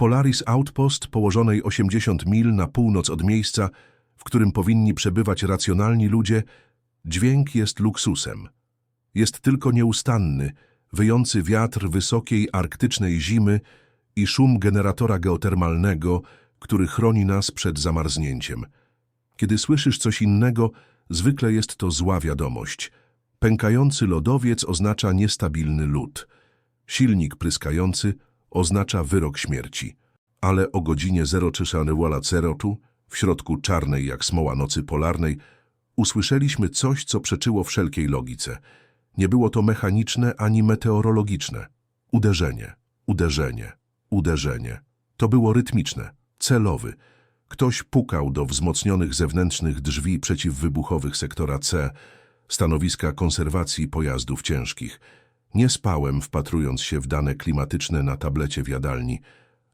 Polaris Outpost, położonej 80 mil na północ od miejsca, w którym powinni przebywać racjonalni ludzie, dźwięk jest luksusem. Jest tylko nieustanny, wyjący wiatr wysokiej arktycznej zimy i szum generatora geotermalnego, który chroni nas przed zamarznięciem. Kiedy słyszysz coś innego, zwykle jest to zła wiadomość. Pękający lodowiec oznacza niestabilny lód. Silnik pryskający oznacza wyrok śmierci. Ale o godzinie 03 Wola Cerotu, w środku czarnej jak smoła nocy polarnej, usłyszeliśmy coś, co przeczyło wszelkiej logice. Nie było to mechaniczne ani meteorologiczne. Uderzenie, uderzenie, uderzenie. To było rytmiczne, celowy. Ktoś pukał do wzmocnionych zewnętrznych drzwi przeciwwybuchowych sektora C, stanowiska konserwacji pojazdów ciężkich. Nie spałem, wpatrując się w dane klimatyczne na tablecie w jadalni.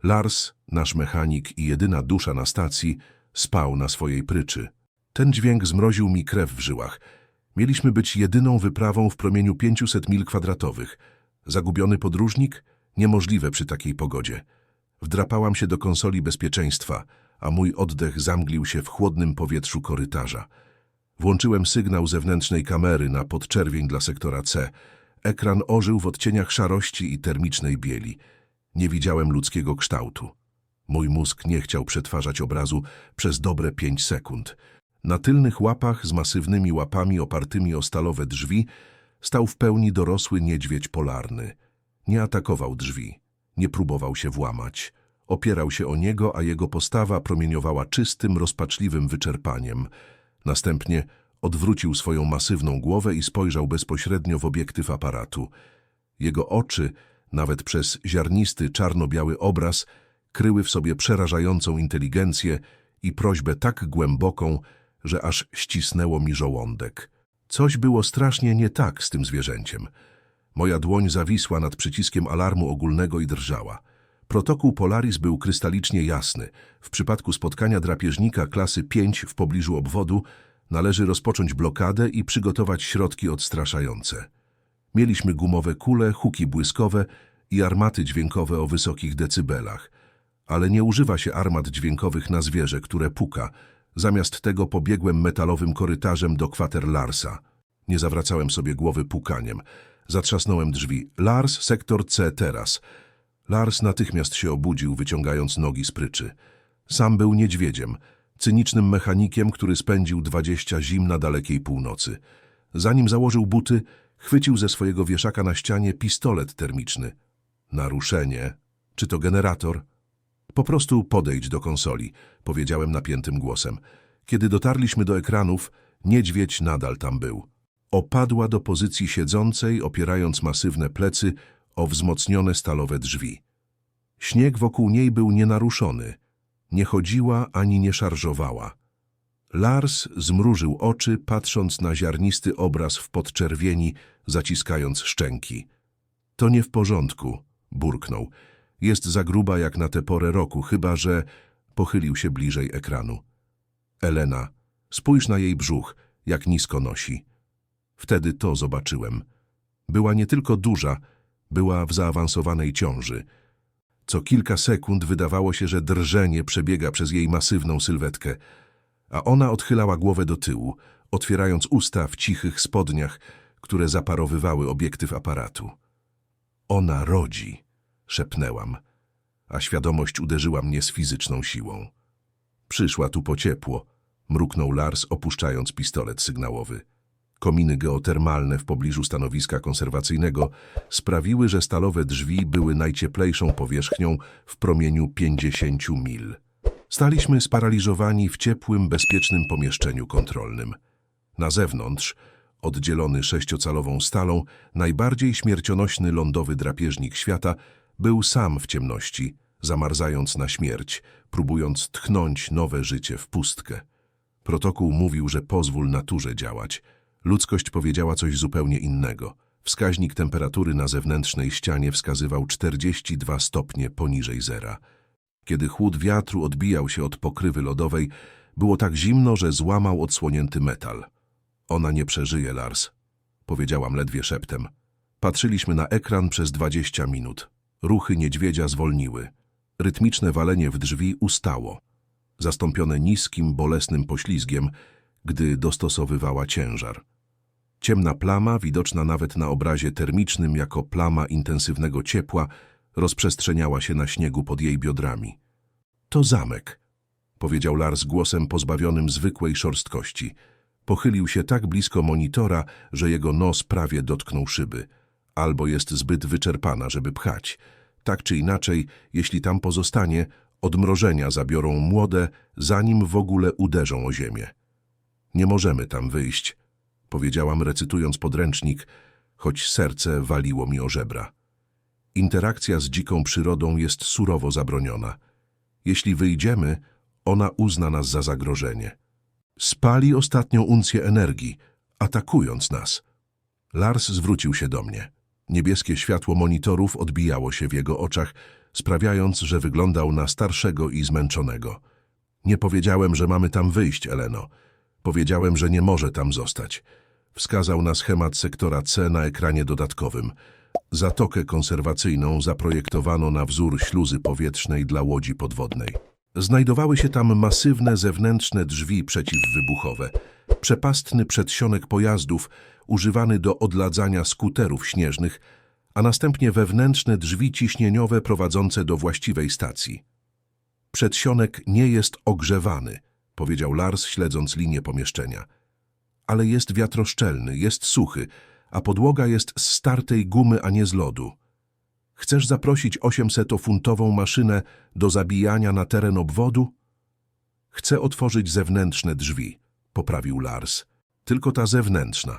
Lars, nasz mechanik i jedyna dusza na stacji, spał na swojej pryczy. Ten dźwięk zmroził mi krew w żyłach. Mieliśmy być jedyną wyprawą w promieniu 500 mil kwadratowych. Zagubiony podróżnik? Niemożliwe przy takiej pogodzie. Wdrapałam się do konsoli bezpieczeństwa, a mój oddech zamglił się w chłodnym powietrzu korytarza. Włączyłem sygnał zewnętrznej kamery na podczerwień dla sektora C. Ekran ożył w odcieniach szarości i termicznej bieli. Nie widziałem ludzkiego kształtu. Mój mózg nie chciał przetwarzać obrazu przez dobre pięć sekund. Na tylnych łapach z masywnymi łapami opartymi o stalowe drzwi stał w pełni dorosły niedźwiedź polarny. Nie atakował drzwi, nie próbował się włamać. Opierał się o niego, a jego postawa promieniowała czystym, rozpaczliwym wyczerpaniem. Następnie odwrócił swoją masywną głowę i spojrzał bezpośrednio w obiektyw aparatu. Jego oczy, nawet przez ziarnisty, czarno-biały obraz, kryły w sobie przerażającą inteligencję i prośbę tak głęboką, że aż ścisnęło mi żołądek. Coś było strasznie nie tak z tym zwierzęciem. Moja dłoń zawisła nad przyciskiem alarmu ogólnego i drżała. Protokół Polaris był krystalicznie jasny. W przypadku spotkania drapieżnika klasy 5 w pobliżu obwodu należy rozpocząć blokadę i przygotować środki odstraszające. Mieliśmy gumowe kule, huki błyskowe i armaty dźwiękowe o wysokich decybelach. Ale nie używa się armat dźwiękowych na zwierzę, które puka. Zamiast tego pobiegłem metalowym korytarzem do kwater Larsa. Nie zawracałem sobie głowy pukaniem. Zatrzasnąłem drzwi. Lars, sektor C teraz. Lars natychmiast się obudził, wyciągając nogi z pryczy. Sam był niedźwiedziem, cynicznym mechanikiem, który spędził dwadzieścia zim na dalekiej północy. Zanim założył buty, chwycił ze swojego wieszaka na ścianie pistolet termiczny. Naruszenie. Czy to generator? Po prostu podejdź do konsoli, powiedziałem napiętym głosem. Kiedy dotarliśmy do ekranów, niedźwiedź nadal tam był. Opadła do pozycji siedzącej, opierając masywne plecy o wzmocnione stalowe drzwi. Śnieg wokół niej był nienaruszony. Nie chodziła ani nie szarżowała. Lars zmrużył oczy, patrząc na ziarnisty obraz w podczerwieni, zaciskając szczęki. To nie w porządku, burknął. Jest za gruba jak na tę porę roku, chyba że... Pochylił się bliżej ekranu. Elena, spójrz na jej brzuch, jak nisko nosi. Wtedy to zobaczyłem. Była nie tylko duża, była w zaawansowanej ciąży. Co kilka sekund wydawało się, że drżenie przebiega przez jej masywną sylwetkę, a ona odchylała głowę do tyłu, otwierając usta w cichych spodniach, które zaparowywały obiektyw aparatu. Ona rodzi, szepnęłam, a świadomość uderzyła mnie z fizyczną siłą. Przyszła tu po ciepło, mruknął Lars, opuszczając pistolet sygnałowy. Kominy geotermalne w pobliżu stanowiska konserwacyjnego sprawiły, że stalowe drzwi były najcieplejszą powierzchnią w promieniu 50 mil. Staliśmy sparaliżowani w ciepłym, bezpiecznym pomieszczeniu kontrolnym. Na zewnątrz, oddzielony sześciocalową stalą, najbardziej śmiercionośny lądowy drapieżnik świata był sam w ciemności, zamarzając na śmierć, próbując tchnąć nowe życie w pustkę. Protokół mówił, że pozwól naturze działać. Ludzkość powiedziała coś zupełnie innego. Wskaźnik temperatury na zewnętrznej ścianie wskazywał 42 stopnie poniżej zera. Kiedy chłód wiatru odbijał się od pokrywy lodowej, było tak zimno, że złamał odsłonięty metal. Ona nie przeżyje, Lars, powiedziałam ledwie szeptem. Patrzyliśmy na ekran przez dwadzieścia minut. Ruchy niedźwiedzia zwolniły. Rytmiczne walenie w drzwi ustało, zastąpione niskim, bolesnym poślizgiem, gdy dostosowywała ciężar. Ciemna plama, widoczna nawet na obrazie termicznym jako plama intensywnego ciepła, rozprzestrzeniała się na śniegu pod jej biodrami. To zamek, powiedział Lars głosem pozbawionym zwykłej szorstkości. Pochylił się tak blisko monitora, że jego nos prawie dotknął szyby. Albo jest zbyt wyczerpana, żeby pchać. Tak czy inaczej, jeśli tam pozostanie, odmrożenia zabiorą młode, zanim w ogóle uderzą o ziemię. Nie możemy tam wyjść, powiedziałam recytując podręcznik, choć serce waliło mi o żebra. Interakcja z dziką przyrodą jest surowo zabroniona. Jeśli wyjdziemy, ona uzna nas za zagrożenie. Spali ostatnią uncję energii, atakując nas. Lars zwrócił się do mnie. Niebieskie światło monitorów odbijało się w jego oczach, sprawiając, że wyglądał na starszego i zmęczonego. Nie powiedziałem, że mamy tam wyjść, Eleno. Powiedziałem, że nie może tam zostać. Wskazał na schemat sektora C na ekranie dodatkowym. Zatokę konserwacyjną zaprojektowano na wzór śluzy powietrznej dla łodzi podwodnej. Znajdowały się tam masywne zewnętrzne drzwi przeciwwybuchowe, przepastny przedsionek pojazdów używany do odladzania skuterów śnieżnych, a następnie wewnętrzne drzwi ciśnieniowe prowadzące do właściwej stacji. Przedsionek nie jest ogrzewany, powiedział Lars, śledząc linię pomieszczenia. Ale jest wiatroszczelny, jest suchy, a podłoga jest z startej gumy, a nie z lodu. Chcesz zaprosić 800-funtową maszynę do zabijania na teren obwodu? Chcę otworzyć zewnętrzne drzwi, poprawił Lars. Tylko ta zewnętrzna.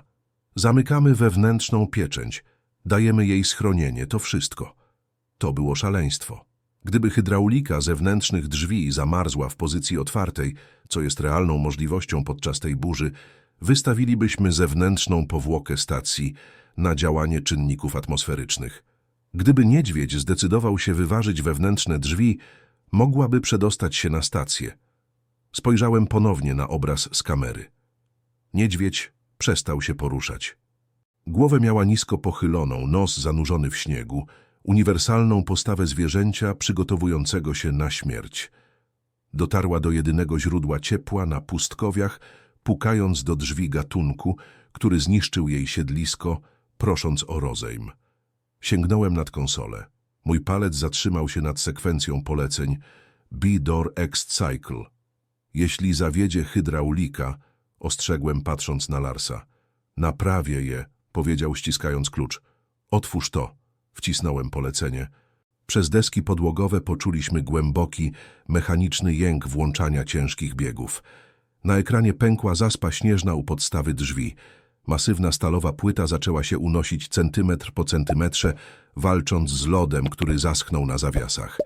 Zamykamy wewnętrzną pieczęć. Dajemy jej schronienie, to wszystko. To było szaleństwo. Gdyby hydraulika zewnętrznych drzwi zamarzła w pozycji otwartej, co jest realną możliwością podczas tej burzy, wystawilibyśmy zewnętrzną powłokę stacji na działanie czynników atmosferycznych. Gdyby niedźwiedź zdecydował się wyważyć wewnętrzne drzwi, mogłaby przedostać się na stację. Spojrzałem ponownie na obraz z kamery. Niedźwiedź przestał się poruszać. Głowę miała nisko pochyloną, nos zanurzony w śniegu, uniwersalną postawę zwierzęcia przygotowującego się na śmierć. Dotarła do jedynego źródła ciepła na pustkowiach, pukając do drzwi gatunku, który zniszczył jej siedlisko, prosząc o rozejm. Sięgnąłem nad konsolę. Mój palec zatrzymał się nad sekwencją poleceń B-Door X Cycle. Jeśli zawiedzie hydraulika, ostrzegłem patrząc na Larsa. Naprawię je, powiedział ściskając klucz. Otwórz to, wcisnąłem polecenie. Przez deski podłogowe poczuliśmy głęboki, mechaniczny jęk włączania ciężkich biegów. Na ekranie pękła zaspa śnieżna u podstawy drzwi. Masywna stalowa płyta zaczęła się unosić centymetr po centymetrze, walcząc z lodem, który zaschnął na zawiasach.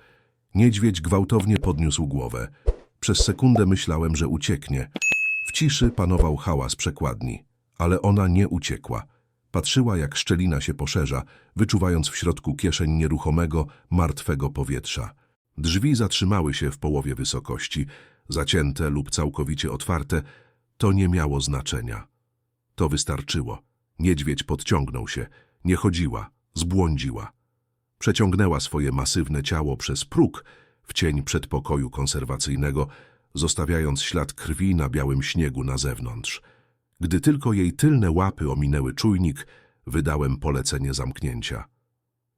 Niedźwiedź gwałtownie podniósł głowę. Przez sekundę myślałem, że ucieknie. W ciszy panował hałas przekładni, ale ona nie uciekła. Patrzyła, jak szczelina się poszerza, wyczuwając w środku kieszeń nieruchomego, martwego powietrza. Drzwi zatrzymały się w połowie wysokości, zacięte lub całkowicie otwarte, to nie miało znaczenia. To wystarczyło. Niedźwiedź podciągnął się, nie chodziła, zbłądziła. Przeciągnęła swoje masywne ciało przez próg w cień przedpokoju konserwacyjnego, zostawiając ślad krwi na białym śniegu na zewnątrz. Gdy tylko jej tylne łapy ominęły czujnik, wydałem polecenie zamknięcia.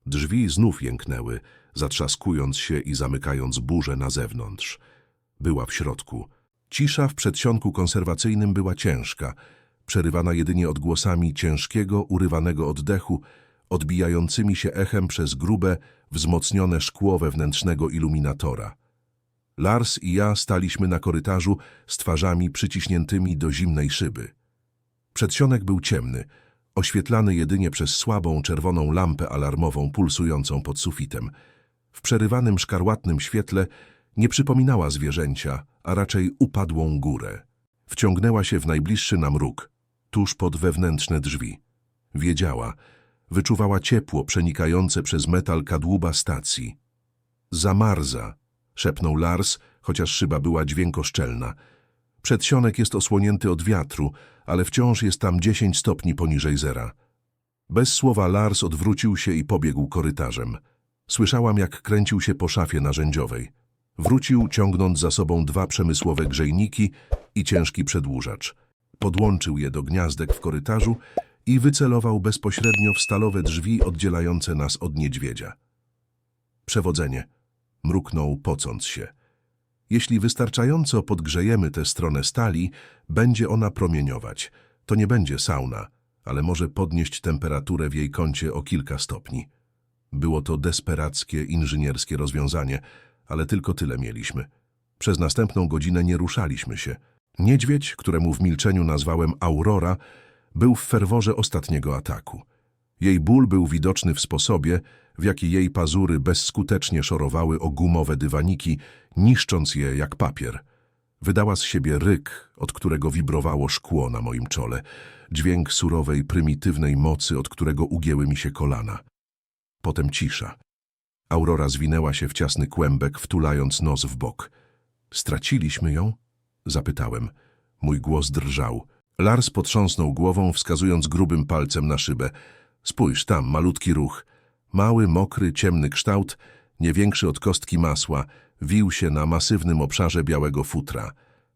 Drzwi znów jęknęły, zatrzaskując się i zamykając burzę na zewnątrz. Była w środku. Cisza w przedsionku konserwacyjnym była ciężka, przerywana jedynie odgłosami ciężkiego, urywanego oddechu, odbijającymi się echem przez grube, wzmocnione szkło wewnętrznego iluminatora. Lars i ja staliśmy na korytarzu z twarzami przyciśniętymi do zimnej szyby. Przedsionek był ciemny, oświetlany jedynie przez słabą, czerwoną lampę alarmową pulsującą pod sufitem. W przerywanym, szkarłatnym świetle nie przypominała zwierzęcia, a raczej upadłą górę. Wciągnęła się w najbliższy nam róg, tuż pod wewnętrzne drzwi. Wiedziała, wyczuwała ciepło przenikające przez metal kadłuba stacji. Zamarza, szepnął Lars, chociaż szyba była dźwiękoszczelna. Przedsionek jest osłonięty od wiatru, ale wciąż jest tam 10 stopni poniżej zera. Bez słowa Lars odwrócił się i pobiegł korytarzem. Słyszałam, jak kręcił się po szafie narzędziowej. Wrócił, ciągnąc za sobą dwa przemysłowe grzejniki i ciężki przedłużacz. Podłączył je do gniazdek w korytarzu i wycelował bezpośrednio w stalowe drzwi oddzielające nas od niedźwiedzia. Przewodzenie. Mruknął, pocąc się. Jeśli wystarczająco podgrzejemy tę stronę stali, będzie ona promieniować. To nie będzie sauna, ale może podnieść temperaturę w jej kącie o kilka stopni. Było to desperackie, inżynierskie rozwiązanie, ale tylko tyle mieliśmy. Przez następną godzinę nie ruszaliśmy się. Niedźwiedź, któremu w milczeniu nazwałem Aurora, był w ferworze ostatniego ataku. Jej ból był widoczny w sposobie, w jaki jej pazury bezskutecznie szorowały o gumowe dywaniki, niszcząc je jak papier. Wydała z siebie ryk, od którego wibrowało szkło na moim czole, dźwięk surowej, prymitywnej mocy, od którego ugięły mi się kolana. Potem cisza. Aurora zwinęła się w ciasny kłębek, wtulając nos w bok. Straciliśmy ją? Zapytałem. Mój głos drżał. Lars potrząsnął głową, wskazując grubym palcem na szybę. Spójrz, tam, malutki ruch. Mały, mokry, ciemny kształt, nie większy od kostki masła, wił się na masywnym obszarze białego futra.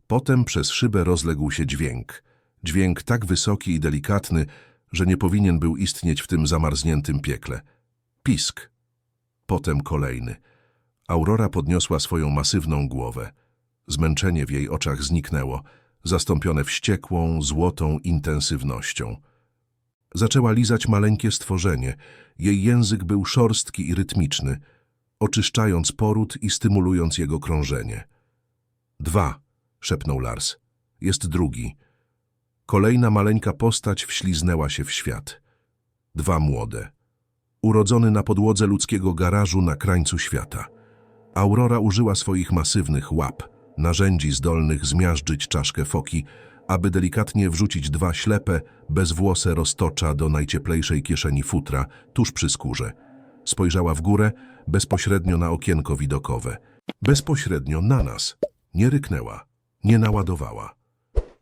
Potem przez szybę rozległ się dźwięk. Dźwięk tak wysoki i delikatny, że nie powinien był istnieć w tym zamarzniętym piekle. Pisk. Potem kolejny. Aurora podniosła swoją masywną głowę. Zmęczenie w jej oczach zniknęło, zastąpione wściekłą, złotą intensywnością. Zaczęła lizać maleńkie stworzenie. Jej język był szorstki i rytmiczny, oczyszczając poród i stymulując jego krążenie. Dwa, szepnął Lars. Jest drugi. Kolejna maleńka postać wśliznęła się w świat. Dwa młode. Urodzony na podłodze ludzkiego garażu na krańcu świata. Aurora użyła swoich masywnych łap, narzędzi zdolnych zmiażdżyć czaszkę foki, aby delikatnie wrzucić dwa ślepe, bezwłose roztocza do najcieplejszej kieszeni futra, tuż przy skórze. Spojrzała w górę, bezpośrednio na okienko widokowe. Bezpośrednio na nas. Nie ryknęła, nie naładowała.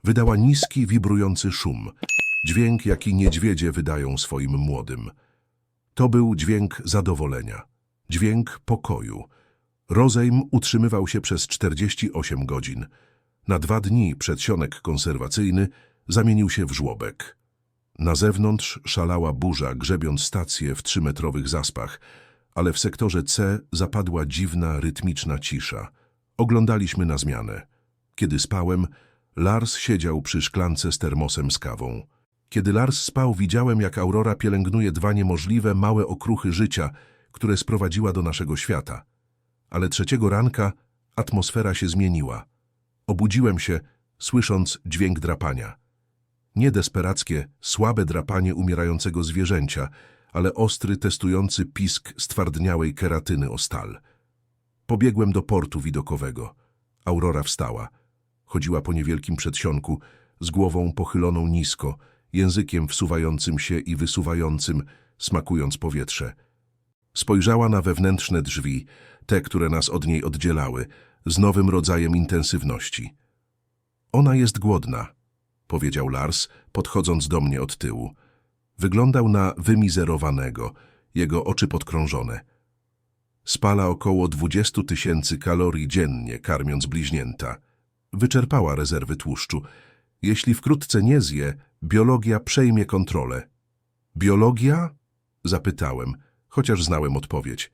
Wydała niski, wibrujący szum. Dźwięk, jaki niedźwiedzie wydają swoim młodym. To był dźwięk zadowolenia. Dźwięk pokoju. Rozejm utrzymywał się przez 48 godzin. Na dwa dni przedsionek konserwacyjny zamienił się w żłobek. Na zewnątrz szalała burza, grzebiąc stację w trzymetrowych zaspach, ale w sektorze C zapadła dziwna, rytmiczna cisza. Oglądaliśmy na zmianę. Kiedy spałem, Lars siedział przy szklance z termosem z kawą. Kiedy Lars spał, widziałem, jak Aurora pielęgnuje dwa niemożliwe, małe okruchy życia, które sprowadziła do naszego świata. Ale trzeciego ranka atmosfera się zmieniła. Obudziłem się, słysząc dźwięk drapania. Nie desperackie, słabe drapanie umierającego zwierzęcia, ale ostry, testujący pisk stwardniałej keratyny o stal. Pobiegłem do portu widokowego. Aurora wstała. Chodziła po niewielkim przedsionku, z głową pochyloną nisko, językiem wsuwającym się i wysuwającym, smakując powietrze. Spojrzała na wewnętrzne drzwi, te, które nas od niej oddzielały, z nowym rodzajem intensywności. Ona jest głodna, powiedział Lars, podchodząc do mnie od tyłu. Wyglądał na wymizerowanego, jego oczy podkrążone. Spala około 20 tysięcy kalorii dziennie, karmiąc bliźnięta. Wyczerpała rezerwy tłuszczu. Jeśli wkrótce nie zje, biologia przejmie kontrolę. Biologia? Zapytałem, chociaż znałem odpowiedź.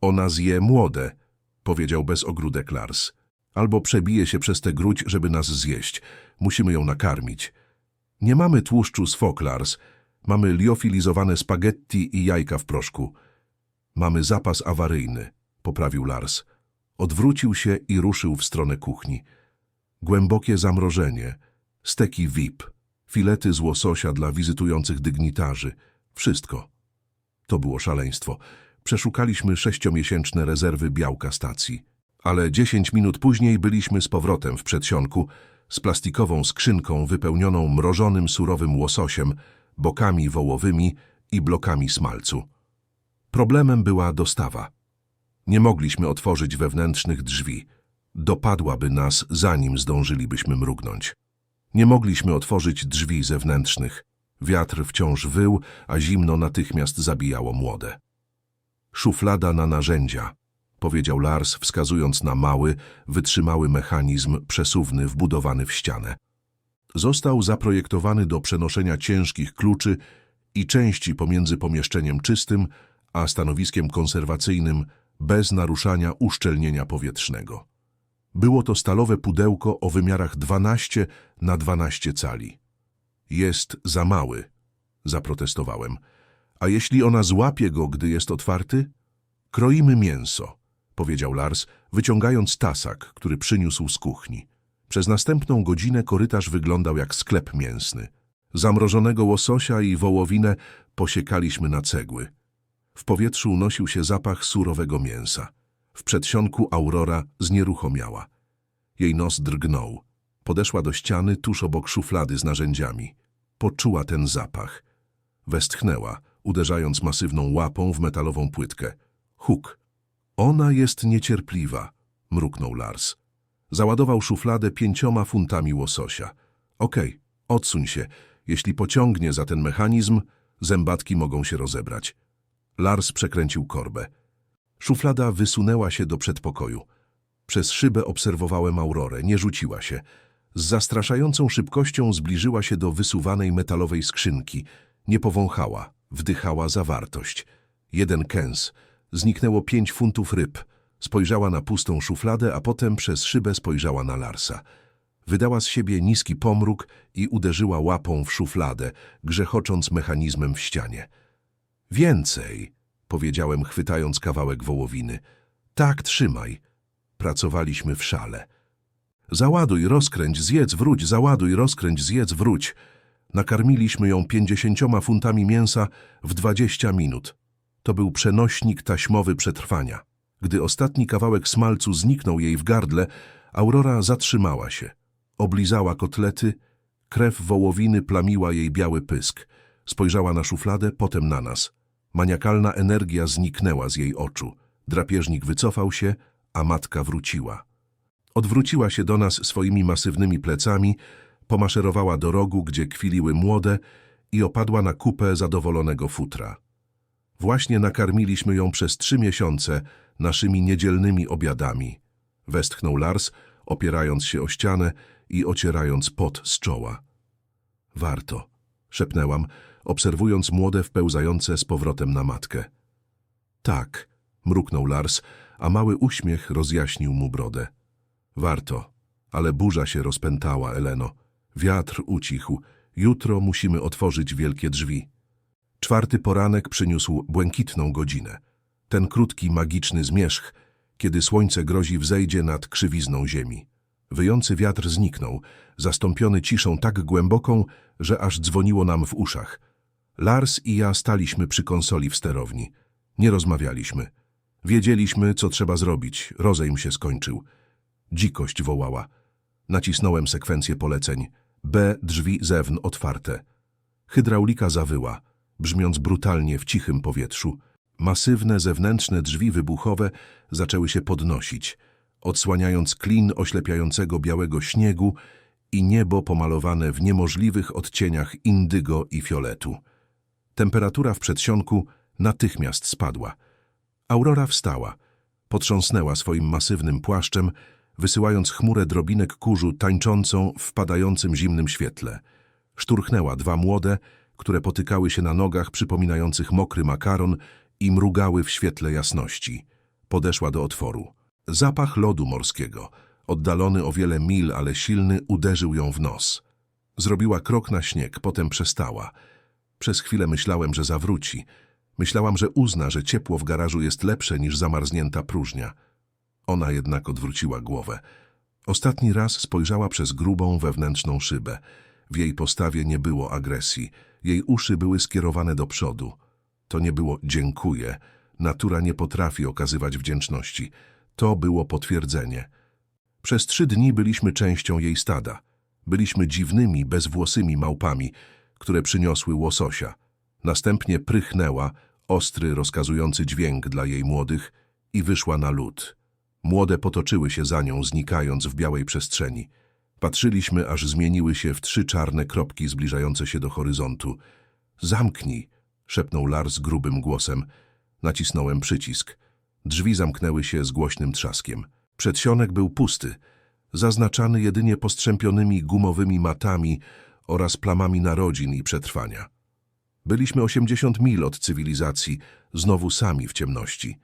Ona zje młode, powiedział bez ogródek Lars. Albo przebije się przez tę gruć, żeby nas zjeść. Musimy ją nakarmić. Nie mamy tłuszczu z fok, Lars. Mamy liofilizowane spaghetti i jajka w proszku. Mamy zapas awaryjny, poprawił Lars. Odwrócił się i ruszył w stronę kuchni. Głębokie zamrożenie, steki VIP, filety z łososia dla wizytujących dygnitarzy. Wszystko. To było szaleństwo. Przeszukaliśmy sześciomiesięczne rezerwy białka stacji. Ale dziesięć minut później byliśmy z powrotem w przedsionku z plastikową skrzynką wypełnioną mrożonym surowym łososiem, bokami wołowymi i blokami smalcu. Problemem była dostawa. Nie mogliśmy otworzyć wewnętrznych drzwi. Dopadłaby nas, zanim zdążylibyśmy mrugnąć. Nie mogliśmy otworzyć drzwi zewnętrznych. Wiatr wciąż wył, a zimno natychmiast zabijało młode. Szuflada na narzędzia, powiedział Lars, wskazując na mały, wytrzymały mechanizm przesuwny wbudowany w ścianę. Został zaprojektowany do przenoszenia ciężkich kluczy i części pomiędzy pomieszczeniem czystym a stanowiskiem konserwacyjnym bez naruszania uszczelnienia powietrznego. Było to stalowe pudełko o wymiarach 12 na 12 cali. Jest za mały, zaprotestowałem. A jeśli ona złapie go, gdy jest otwarty? Kroimy mięso, powiedział Lars, wyciągając tasak, który przyniósł z kuchni. Przez następną godzinę korytarz wyglądał jak sklep mięsny. Zamrożonego łososia i wołowinę posiekaliśmy na cegły. W powietrzu unosił się zapach surowego mięsa. W przedsionku Aurora znieruchomiała. Jej nos drgnął. Podeszła do ściany tuż obok szuflady z narzędziami. Poczuła ten zapach. Westchnęła, uderzając masywną łapą w metalową płytkę. Huk. Ona jest niecierpliwa, mruknął Lars. Załadował szufladę pięcioma funtami łososia. Okej, odsuń się. Jeśli pociągnie za ten mechanizm, zębatki mogą się rozebrać. Lars przekręcił korbę. Szuflada wysunęła się do przedpokoju. Przez szybę obserwowałem Aurorę, nie rzuciła się. Z zastraszającą szybkością zbliżyła się do wysuwanej metalowej skrzynki. Nie powąchała, wdychała zawartość. Jeden kęs. Zniknęło pięć funtów ryb. Spojrzała na pustą szufladę, a potem przez szybę spojrzała na Larsa. Wydała z siebie niski pomruk i uderzyła łapą w szufladę, grzechocząc mechanizmem w ścianie. Więcej, powiedziałem, chwytając kawałek wołowiny. Tak, trzymaj. Pracowaliśmy w szale. Załaduj, rozkręć, zjedz, wróć, załaduj, rozkręć, zjedz, wróć. Nakarmiliśmy ją pięćdziesięcioma funtami mięsa w dwadzieścia minut. To był przenośnik taśmowy przetrwania. Gdy ostatni kawałek smalcu zniknął jej w gardle, Aurora zatrzymała się. Oblizała kotlety, krew wołowiny plamiła jej biały pysk. Spojrzała na szufladę, potem na nas. Maniakalna energia zniknęła z jej oczu. Drapieżnik wycofał się, a matka wróciła. Odwróciła się do nas swoimi masywnymi plecami, pomaszerowała do rogu, gdzie kwiliły młode i opadła na kupę zadowolonego futra. Właśnie nakarmiliśmy ją przez trzy miesiące naszymi niedzielnymi obiadami. Westchnął Lars, opierając się o ścianę i ocierając pot z czoła. Warto, szepnęłam, obserwując młode wpełzające z powrotem na matkę. Tak, mruknął Lars, a mały uśmiech rozjaśnił mu brodę. Warto, ale burza się rozpętała, Eleno. Wiatr ucichł. Jutro musimy otworzyć wielkie drzwi. Czwarty poranek przyniósł błękitną godzinę. Ten krótki, magiczny zmierzch, kiedy słońce grozi wzejdzie nad krzywizną ziemi. Wyjący wiatr zniknął, zastąpiony ciszą tak głęboką, że aż dzwoniło nam w uszach. Lars i ja staliśmy przy konsoli w sterowni. Nie rozmawialiśmy. Wiedzieliśmy, co trzeba zrobić. Rozejm się skończył. Dzikość wołała. Nacisnąłem sekwencję poleceń. B, drzwi zewn otwarte. Hydraulika zawyła, brzmiąc brutalnie w cichym powietrzu. Masywne zewnętrzne drzwi wybuchowe zaczęły się podnosić, odsłaniając klin oślepiającego białego śniegu i niebo pomalowane w niemożliwych odcieniach indygo i fioletu. Temperatura w przedsionku natychmiast spadła. Aurora wstała, potrząsnęła swoim masywnym płaszczem, wysyłając chmurę drobinek kurzu tańczącą w padającym zimnym świetle. Szturchnęła dwa młode, które potykały się na nogach przypominających mokry makaron i mrugały w świetle jasności. Podeszła do otworu. Zapach lodu morskiego, oddalony o wiele mil, ale silny, uderzył ją w nos. Zrobiła krok na śnieg, potem przestała. Przez chwilę myślałem, że zawróci. Myślałam, że uzna, że ciepło w garażu jest lepsze niż zamarznięta próżnia. Ona jednak odwróciła głowę. Ostatni raz spojrzała przez grubą wewnętrzną szybę. W jej postawie nie było agresji. Jej uszy były skierowane do przodu. To nie było dziękuję. Natura nie potrafi okazywać wdzięczności. To było potwierdzenie. Przez trzy dni byliśmy częścią jej stada. Byliśmy dziwnymi, bezwłosymi małpami, które przyniosły łososia. Następnie prychnęła, ostry, rozkazujący dźwięk dla jej młodych i wyszła na lód. Młode potoczyły się za nią, znikając w białej przestrzeni. Patrzyliśmy, aż zmieniły się w trzy czarne kropki zbliżające się do horyzontu. Zamknij, szepnął Lars grubym głosem. Nacisnąłem przycisk. Drzwi zamknęły się z głośnym trzaskiem. Przedsionek był pusty, zaznaczany jedynie postrzępionymi gumowymi matami oraz plamami narodzin i przetrwania. Byliśmy 80 mil od cywilizacji, znowu sami w ciemności.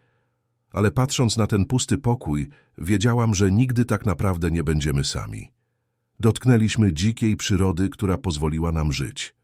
Ale patrząc na ten pusty pokój, wiedziałam, że nigdy tak naprawdę nie będziemy sami. Dotknęliśmy dzikiej przyrody, która pozwoliła nam żyć.